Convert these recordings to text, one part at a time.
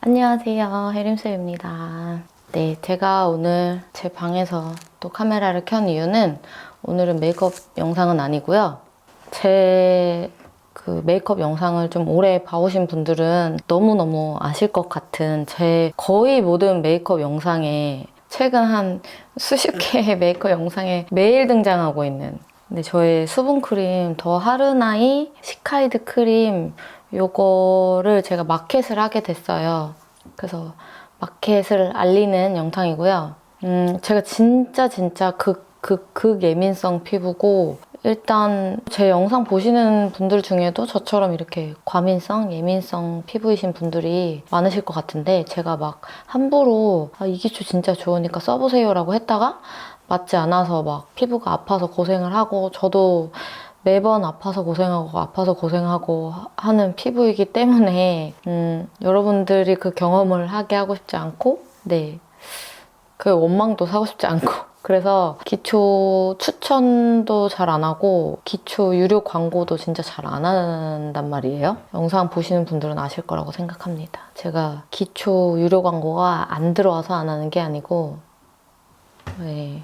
안녕하세요. 혜림쌤입니다. 네, 제가 오늘 제 방에서 또 카메라를 켠 이유는 오늘은 메이크업 영상은 아니고요. 제 그 메이크업 영상을 좀 오래 봐오신 분들은 너무너무 아실 것 같은 제 거의 모든 메이크업 영상에 최근 한 수십 개의 메이크업 영상에 매일 등장하고 있는 근데 저의 수분크림 더 하르나이 시카이드 크림 요거를 제가 마켓을 하게 됐어요. 그래서 마켓을 알리는 영상이고요. 음, 제가 진짜 진짜 극, 극, 극 예민성 피부고, 일단 제 영상 보시는 분들 중에도 저처럼 이렇게 과민성, 예민성 피부이신 분들이 많으실 것 같은데, 제가 막 함부로, 아, 이 기초 진짜 좋으니까 써보세요라고 했다가, 맞지 않아서 막 피부가 아파서 고생을 하고, 저도 매번 아파서 고생하고 아파서 고생하고 하는 피부이기 때문에 음, 여러분들이 그 경험을 하게 하고 싶지 않고 네. 그 원망도 사고 싶지 않고 그래서 기초 추천도 잘 안 하고 기초 유료 광고도 진짜 잘 안 한단 말이에요. 영상 보시는 분들은 아실 거라고 생각합니다. 제가 기초 유료 광고가 안 들어와서 안 하는 게 아니고 네.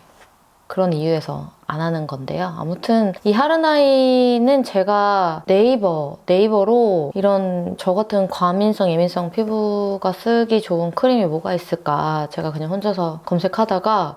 그런 이유에서 안 하는 건데요. 아무튼 이 하르나이는 제가 네이버 네이버로 이런 저 같은 과민성 예민성 피부가 쓰기 좋은 크림이 뭐가 있을까 제가 그냥 혼자서 검색하다가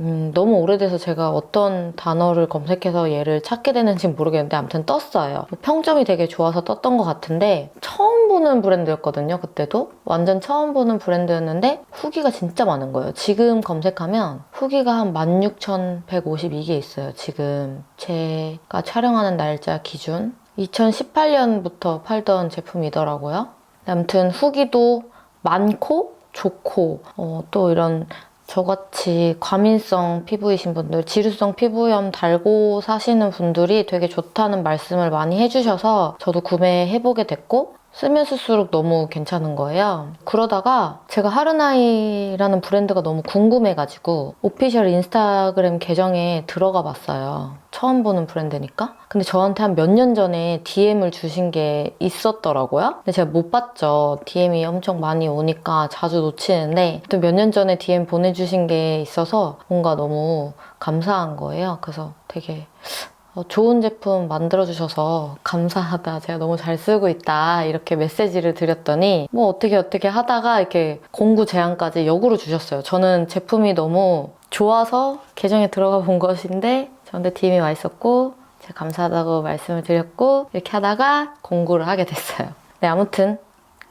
음, 너무 오래돼서 제가 어떤 단어를 검색해서 얘를 찾게 되는지 모르겠는데 아무튼 떴어요. 평점이 되게 좋아서 떴던 것 같은데 처음 보는 브랜드였거든요. 그때도 완전 처음 보는 브랜드였는데 후기가 진짜 많은 거예요. 지금 검색하면 후기가 한 16,152개 있어요. 지금 제가 촬영하는 날짜 기준 2018년부터 팔던 제품이더라고요. 아무튼 후기도 많고 좋고 어, 또 이런 저같이 과민성 피부이신 분들, 지루성 피부염 달고 사시는 분들이 되게 좋다는 말씀을 많이 해주셔서 저도 구매해보게 됐고 쓰면 쓸수록 너무 괜찮은 거예요. 그러다가 제가 하르나이라는 브랜드가 너무 궁금해가지고 오피셜 인스타그램 계정에 들어가 봤어요. 처음 보는 브랜드니까. 근데 저한테 한 몇 년 전에 DM을 주신 게 있었더라고요. 근데 제가 못 봤죠. DM이 엄청 많이 오니까 자주 놓치는데 또 몇 년 전에 DM 보내주신 게 있어서 뭔가 너무 감사한 거예요. 그래서 되게 어, 좋은 제품 만들어주셔서 감사하다. 제가 너무 잘 쓰고 있다. 이렇게 메시지를 드렸더니 뭐 어떻게 어떻게 하다가 이렇게 공구 제안까지 역으로 주셨어요. 저는 제품이 너무 좋아서 계정에 들어가 본 것인데 저한테 DM이 와 있었고 제가 감사하다고 말씀을 드렸고 이렇게 하다가 공구를 하게 됐어요. 네, 아무튼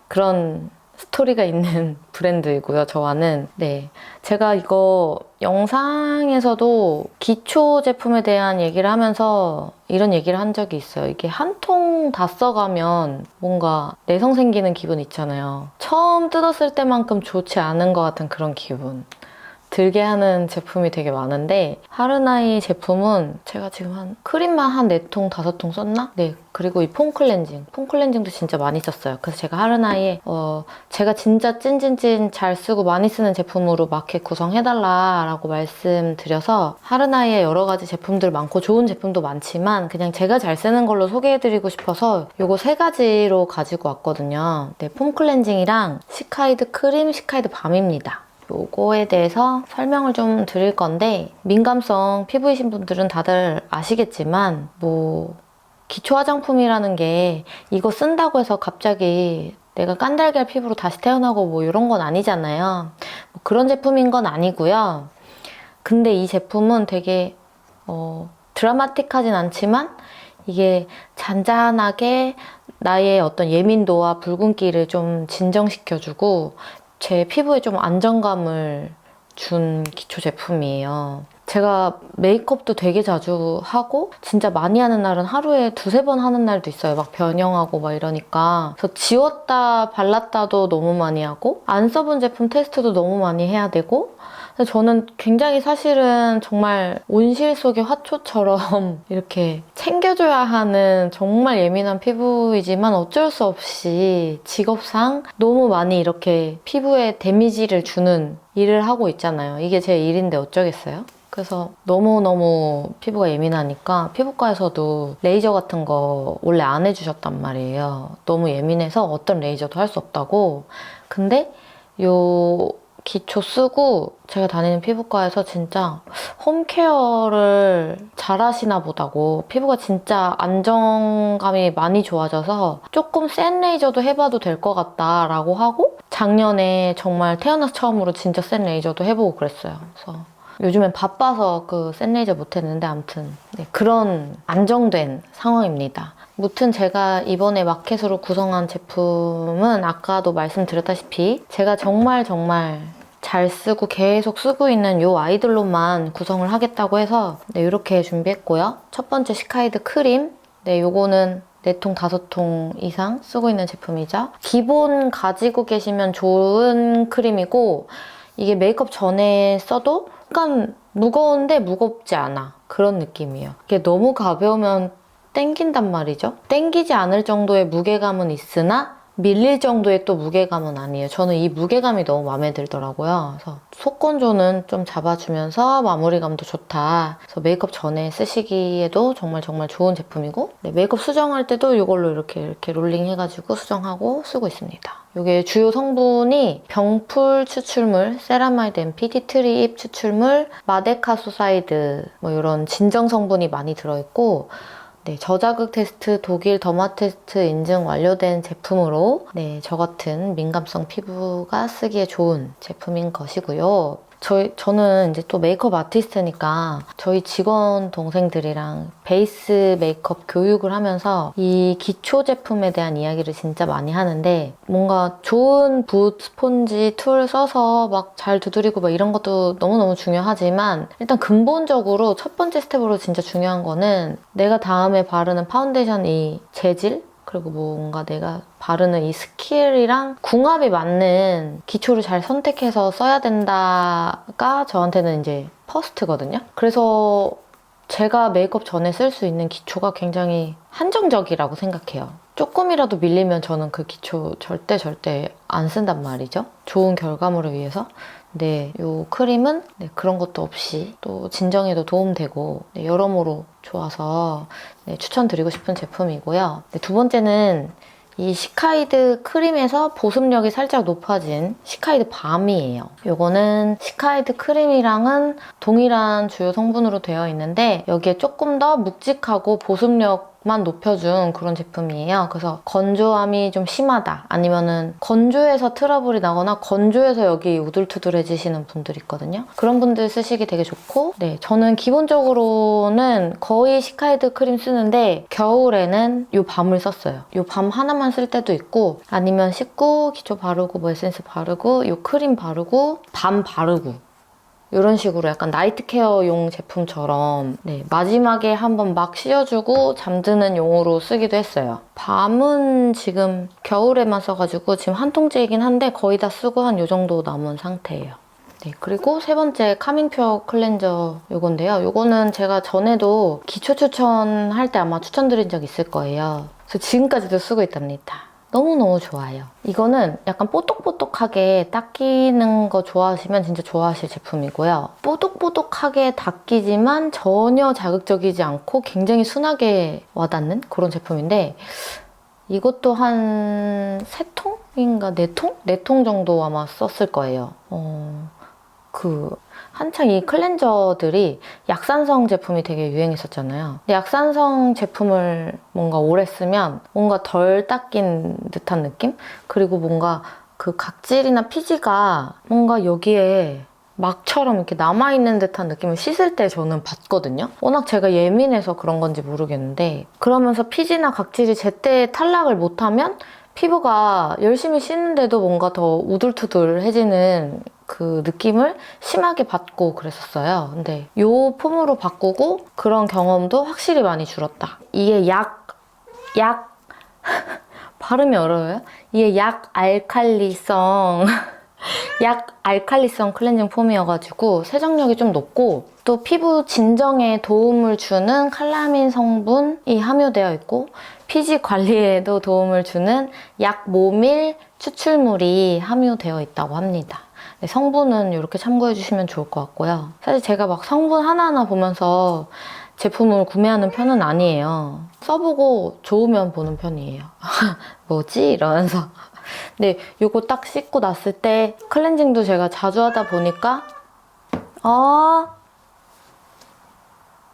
그런 스토리가 있는 브랜드이고요. 저와는 네 제가 이거 영상에서도 기초 제품에 대한 얘기를 하면서 이런 얘기를 한 적이 있어요. 이게 한 통 다 써가면 뭔가 내성 생기는 기분 있잖아요. 처음 뜯었을 때만큼 좋지 않은 것 같은 그런 기분. 들게 하는 제품이 되게 많은데 하르나이 제품은 제가 지금 한 크림만 한 4통, 5통 썼나? 네. 그리고 이 폼 클렌징. 폼 클렌징도 진짜 많이 썼어요. 그래서 제가 하르나이에 어 제가 진짜 찐찐찐 잘 쓰고 많이 쓰는 제품으로 마켓 구성해달라라고 말씀드려서 하르나이에 여러 가지 제품들 많고 좋은 제품도 많지만 그냥 제가 잘 쓰는 걸로 소개해드리고 싶어서 요거 세 가지로 가지고 왔거든요. 네, 폼 클렌징이랑 시카이드 크림, 시카이드 밤입니다. 요거에 대해서 설명을 좀 드릴 건데 민감성 피부이신 분들은 다들 아시겠지만 뭐 기초 화장품이라는 게 이거 쓴다고 해서 갑자기 내가 깐달걀 피부로 다시 태어나고 뭐 이런 건 아니잖아요. 뭐 그런 제품인 건 아니고요. 근데 이 제품은 되게 어, 드라마틱하진 않지만 이게 잔잔하게 나의 어떤 예민도와 붉은기를 좀 진정시켜주고 제 피부에 좀 안정감을 준 기초 제품이에요. 제가 메이크업도 되게 자주 하고 진짜 많이 하는 날은 하루에 두세 번 하는 날도 있어요. 막 변형하고 막 이러니까. 그래서 지웠다 발랐다도 너무 많이 하고 안 써본 제품 테스트도 너무 많이 해야 되고 저는 굉장히 사실은 정말 온실 속의 화초처럼 이렇게 챙겨줘야 하는 정말 예민한 피부이지만 어쩔 수 없이 직업상 너무 많이 이렇게 피부에 데미지를 주는 일을 하고 있잖아요. 이게 제 일인데 어쩌겠어요? 그래서 너무너무 피부가 예민하니까 피부과에서도 레이저 같은 거 원래 안 해주셨단 말이에요. 너무 예민해서 어떤 레이저도 할 수 없다고. 근데 요 기초 쓰고 제가 다니는 피부과에서 진짜 홈케어를 잘 하시나 보다고 피부가 진짜 안정감이 많이 좋아져서 조금 센 레이저도 해봐도 될 것 같다라고 하고 작년에 정말 태어나서 처음으로 진짜 센 레이저도 해보고 그랬어요. 그래서 요즘엔 바빠서 그센 레이저 못했는데 아무튼 네, 그런 안정된 상황입니다. 무튼 제가 이번에 마켓으로 구성한 제품은 아까도 말씀드렸다시피 제가 정말 정말 잘 쓰고 계속 쓰고 있는 요 아이들로만 구성을 하겠다고 해서 네, 이렇게 준비했고요. 첫 번째 시카이드 크림. 네, 요거는 4통, 5통 이상 쓰고 있는 제품이죠. 기본 가지고 계시면 좋은 크림이고 이게 메이크업 전에 써도 약간 무거운데 무겁지 않아. 그런 느낌이에요. 이게 너무 가벼우면 땡긴단 말이죠. 땡기지 않을 정도의 무게감은 있으나 밀릴 정도의 또 무게감은 아니에요. 저는 이 무게감이 너무 마음에 들더라고요. 그래서 속건조는 좀 잡아주면서 마무리감도 좋다. 그래서 메이크업 전에 쓰시기에도 정말 정말 좋은 제품이고 네, 메이크업 수정할 때도 이걸로 이렇게 이렇게 롤링 해가지고 수정하고 쓰고 있습니다. 이게 주요 성분이 병풀 추출물, 세라마이드 MPD 트립 추출물, 마데카소사이드 뭐 이런 진정 성분이 많이 들어있고 네, 저자극 테스트 독일 더마 테스트 인증 완료된 제품으로 네, 저 같은 민감성 피부가 쓰기에 좋은 제품인 것이고요. 저희, 저는 이제 또 메이크업 아티스트니까 저희 직원 동생들이랑 베이스 메이크업 교육을 하면서 이 기초 제품에 대한 이야기를 진짜 많이 하는데 뭔가 좋은 붓, 스폰지, 툴 써서 막 잘 두드리고 막 이런 것도 너무너무 중요하지만 일단 근본적으로 첫 번째 스텝으로 진짜 중요한 거는 내가 다음에 바르는 파운데이션 이 재질 그리고 뭔가 내가 바르는 이 스킬이랑 궁합이 맞는 기초를 잘 선택해서 써야 된다가 저한테는 이제 퍼스트거든요. 그래서 제가 메이크업 전에 쓸 수 있는 기초가 굉장히 한정적이라고 생각해요. 조금이라도 밀리면 저는 그 기초 절대 절대 안 쓴단 말이죠. 좋은 결과물을 위해서. 네, 이 크림은 네, 그런 것도 없이 또 진정에도 도움되고 네, 여러모로 좋아서 네, 추천드리고 싶은 제품이고요. 네, 두 번째는 이 시카이드 크림에서 보습력이 살짝 높아진 시카이드 밤이에요. 이거는 시카이드 크림이랑은 동일한 주요 성분으로 되어 있는데 여기에 조금 더 묵직하고 보습력 만 높여준 그런 제품이에요. 그래서 건조함이 좀 심하다 아니면은 건조해서 트러블이 나거나 건조해서 여기 우둘투둘해지시는 분들 있거든요. 그런 분들 쓰시기 되게 좋고 네 저는 기본적으로는 거의 시카이드 크림 쓰는데 겨울에는 이 밤을 썼어요. 이 밤 하나만 쓸 때도 있고 아니면 씻고 기초 바르고 뭐 에센스 바르고 이 크림 바르고 밤 바르고 이런 식으로 약간 나이트 케어용 제품처럼 네, 마지막에 한번 막 씌워주고 잠드는 용으로 쓰기도 했어요. 밤은 지금 겨울에만 써가지고 지금 한 통째이긴 한데 거의 다 쓰고 한 이 정도 남은 상태예요. 네, 그리고 세 번째 카밍 퓨어 클렌저 요건데요. 요거는 제가 전에도 기초 추천할 때 아마 추천드린 적 있을 거예요. 그래서 지금까지도 쓰고 있답니다. 너무너무 좋아요. 이거는 약간 뽀독뽀독하게 닦이는 거 좋아하시면 진짜 좋아하실 제품이고요. 뽀독뽀독하게 닦이지만 전혀 자극적이지 않고 굉장히 순하게 와닿는 그런 제품인데 이것도 한세 통인가 네 통? 네통 정도 아마 썼을 거예요. 어, 그 한창 이 클렌저들이 약산성 제품이 되게 유행했었잖아요. 약산성 제품을 뭔가 오래 쓰면 뭔가 덜 닦인 듯한 느낌? 그리고 뭔가 그 각질이나 피지가 뭔가 여기에 막처럼 이렇게 남아있는 듯한 느낌을 씻을 때 저는 받거든요. 워낙 제가 예민해서 그런 건지 모르겠는데 그러면서 피지나 각질이 제때 탈락을 못하면 피부가 열심히 씻는데도 뭔가 더 우둘투둘해지는 그 느낌을 심하게 받고 그랬었어요. 근데 요 폼으로 바꾸고 그런 경험도 확실히 많이 줄었다. 이게 약, 약, 발음이 어려워요? 이게 약 알칼리성, 약 알칼리성 클렌징 폼이어가지고 세정력이 좀 높고 또 피부 진정에 도움을 주는 칼라민 성분이 함유되어 있고 피지 관리에도 도움을 주는 약 모밀 추출물이 함유되어 있다고 합니다. 네, 성분은 이렇게 참고해 주시면 좋을 것 같고요. 사실 제가 막 성분 하나하나 보면서 제품을 구매하는 편은 아니에요. 써보고 좋으면 보는 편이에요. 뭐지? 이러면서. 근데 이거 딱 씻고 났을 때 클렌징도 제가 자주 하다 보니까 어?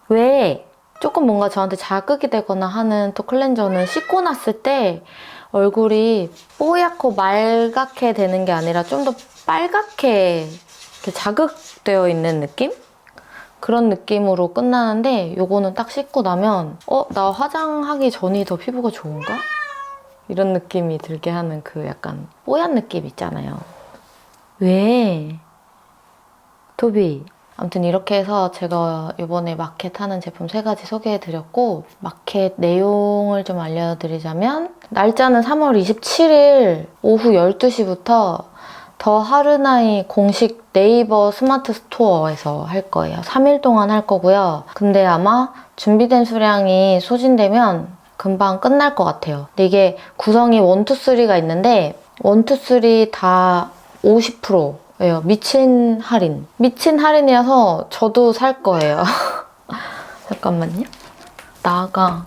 왜? 조금 뭔가 저한테 자극이 되거나 하는 또 클렌저는 씻고 났을 때 얼굴이 뽀얗고 말갛게 되는 게 아니라 좀 더 빨갛게 자극되어 있는 느낌? 그런 느낌으로 끝나는데 요거는 딱 씻고 나면 어? 나 화장하기 전이 더 피부가 좋은가? 이런 느낌이 들게 하는 그 약간 뽀얀 느낌 있잖아요. 왜? 토비. 아무튼 이렇게 해서 제가 이번에 마켓 하는 제품 세 가지 소개해 드렸고 마켓 내용을 좀 알려드리자면 날짜는 3월 27일 오후 12시부터 더 하르나이 공식 네이버 스마트 스토어에서 할 거예요. 3일 동안 할 거고요. 근데 아마 준비된 수량이 소진되면 금방 끝날 것 같아요. 근데 이게 구성이 1, 2, 3가 있는데 1, 2, 3다 50%예요. 미친 할인. 미친 할인이라서 저도 살 거예요. 잠깐만요. 나가.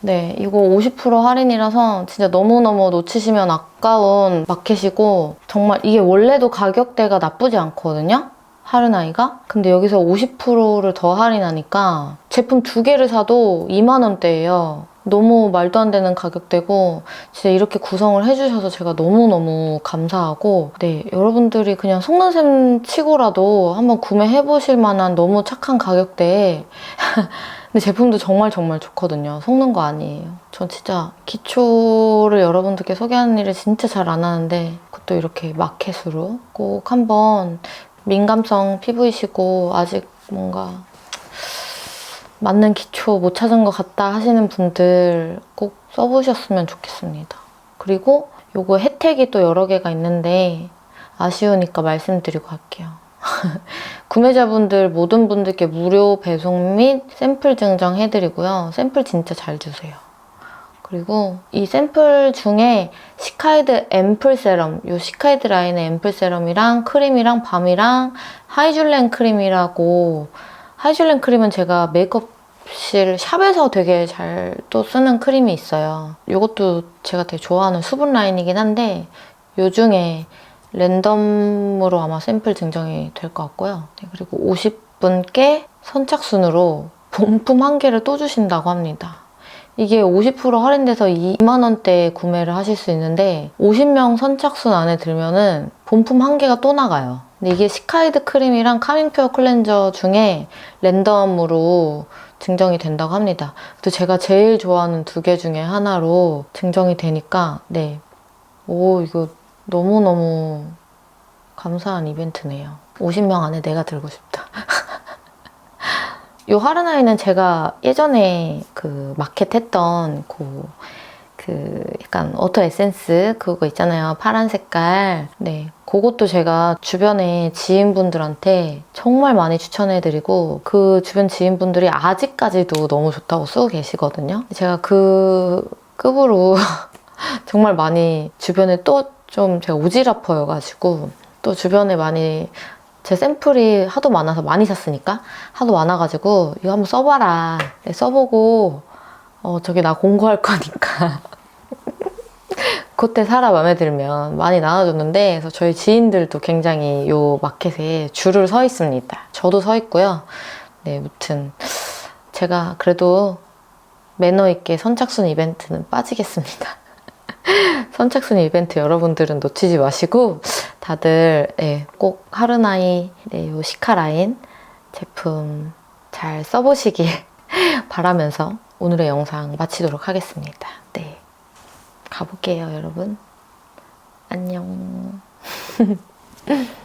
네, 이거 50% 할인이라서 진짜 너무너무 놓치시면 아까운 마켓이고 정말 이게 원래도 가격대가 나쁘지 않거든요? 하르나이가? 근데 여기서 50%를 더 할인하니까 제품 두 개를 사도 2만 원대예요. 너무 말도 안 되는 가격대고 진짜 이렇게 구성을 해주셔서 제가 너무너무 감사하고 네 여러분들이 그냥 속는 셈 치고라도 한번 구매해 보실 만한 너무 착한 가격대에 근데 제품도 정말 정말 좋거든요. 속는 거 아니에요. 전 진짜 기초를 여러분들께 소개하는 일을 진짜 잘 안 하는데 그것도 이렇게 마켓으로 꼭 한번 민감성 피부이시고 아직 뭔가 맞는 기초 못 찾은 것 같다 하시는 분들 꼭 써보셨으면 좋겠습니다. 그리고 요거 혜택이 또 여러 개가 있는데 아쉬우니까 말씀드리고 갈게요. 구매자분들 모든 분들께 무료 배송 및 샘플 증정 해드리고요. 샘플 진짜 잘 주세요. 그리고 이 샘플 중에 시카이드 앰플 세럼, 요 시카이드 라인의 앰플 세럼이랑 크림이랑 밤이랑 하이줄렌 크림이라고 하이줄렌 크림은 제가 메이크업실 샵에서 되게 잘 또 쓰는 크림이 있어요. 이것도 제가 되게 좋아하는 수분 라인이긴 한데 요 중에 랜덤으로 아마 샘플 증정이 될 것 같고요. 네, 그리고 50분께 선착순으로 본품 한 개를 또 주신다고 합니다. 이게 50% 할인돼서 2만원대에 구매를 하실 수 있는데 50명 선착순 안에 들면은 본품 한 개가 또 나가요. 근데 이게 시카이드 크림이랑 카밍 페어 클렌저 중에 랜덤으로 증정이 된다고 합니다. 또 제가 제일 좋아하는 두 개 중에 하나로 증정이 되니까 네. 오 이거 너무너무 감사한 이벤트네요. 50명 안에 내가 들고 싶다. 요 하르나이는 제가 예전에 그 마켓 했던 그, 그 약간 오토 에센스 그거 있잖아요. 파란 색깔. 네. 그것도 제가 주변에 지인분들한테 정말 많이 추천해드리고 그 주변 지인분들이 아직까지도 너무 좋다고 쓰고 계시거든요. 제가 그 급으로 정말 많이 주변에 또 좀 제가 오지랖퍼여가지고 또 주변에 많이 제 샘플이 하도 많아서 많이 샀으니까 하도 많아가지고 이거 한번 써봐라. 네, 써보고 어 저기 나 공부할 거니까. 그때 사라 마음에 들면 많이 나눠줬는데 그래서 저희 지인들도 굉장히 요 마켓에 줄을 서 있습니다. 저도 서 있고요. 네 무튼 제가 그래도 매너 있게 선착순 이벤트는 빠지겠습니다 선착순 이벤트 여러분들은 놓치지 마시고 다들 네, 꼭 하르나이 네, 요 시카 라인 제품 잘 써보시길 바라면서 오늘의 영상 마치도록 하겠습니다. 네, 가볼게요, 여러분. 안녕.